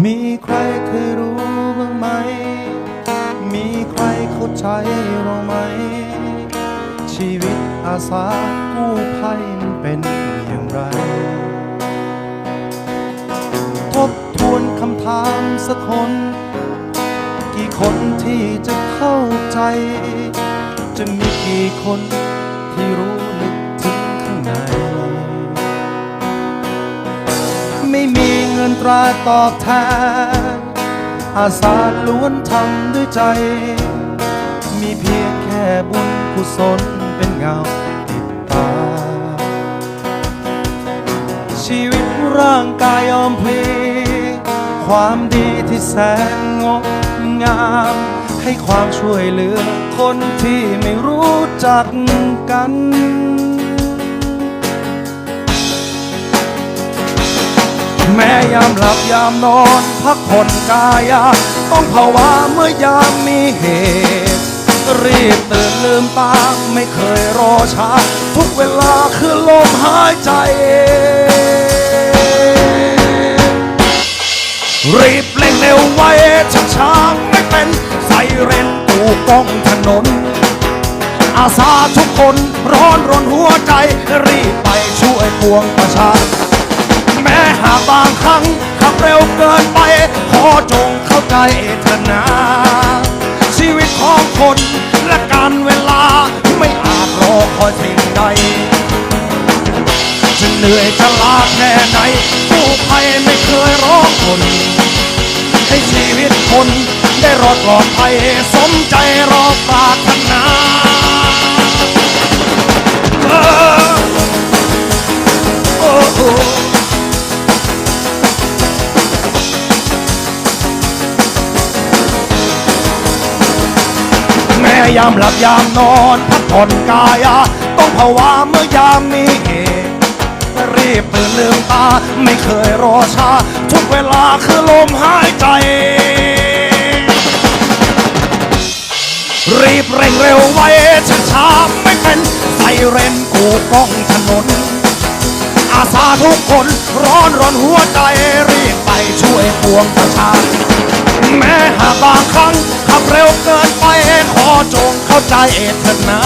มีใครเคยรู้บ้างไหม มีใครเข้าใจเราไหม ชีวิตอาสากู้ภัยมันเป็นอย่างไร ทบทวนคำถามสักคน กี่คนที่จะเข้าใจ จะมีกี่คนที่รู้ นตราตอบแทน อาสาล้วนทำด้วยใจ มีเพียงแค่บุญกุศลเป็นเงาติดตา ชีวิตร่างกายยอมพลีความดีที่แสนงดงาม ให้ความช่วยเหลือคนที่ไม่รู้จักกัน แม้ยามหลับยามนอน พักผ่อนกายา ต้องภาวะเมื่อยามมีเหตุ รีบตื่นลืมตาไม่เคยรอช้า ทุกเวลาคือลมหายใจ รีบเร่งเร็วไว้ชักช้าไม่เป็นไซเรนตูกล้องถนน อาสาทุกคนร้อนรนหัวใจ รีบไปช่วยปวง บางครั้งขับเร็วเกินไป ขอจงเข้าใจเถอะนะชีวิตของคนและการเวลาไม่อาจรอคอยสิ่งใดจะเหนื่อยจะลาแค่ไหนกู้ภัยไม่เคยร้องคน ให้ชีวิตคนได้รอดปลอดภัยสมใจรอปรารถนา ยามหลับยามนอนพักผ่อนกายาต้องภาวะเมื่อยามมีเหตุรีบตื่นลืมตา ไม่เคยรอช้า ทุกเวลาคือลมหายใจ รีบเร่งเร็วไว้ช้าช้าไม่เป็นไซเรนกูก้องถนน อาสาทุกคนร้อนร้อนหัวใจรีบไปช่วยปวงประชาแม้หากบางครั้งขับเร็วเกินไป จงเข้าใจเถิดนะ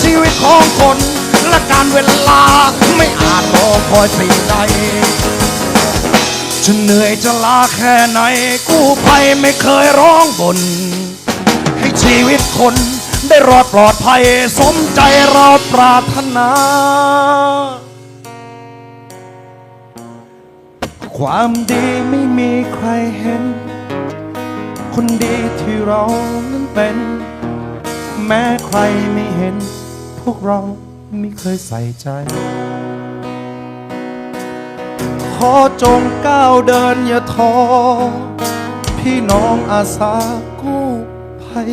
ชีวิตของคนและการเวลาไม่อาจรอคอยสิ่งใดจะเหนื่อยจะลาแค่ไหน กู้ภัยไม่เคยร้องบน ให้ชีวิตคนได้รอดปลอดภัย สมใจเราปรารถนา ความดีไม่มีใครเห็น คนดีที่เรานั้นเป็น แม้ใครไม่เห็น พวกเราไม่เคยใส่ใจ ขอจงก้าวเดินอย่าท้อพี่น้องอาสากู้ภัย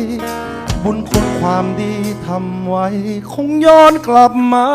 บุญคุณความดีทำไว้ คงย้อนกลับมา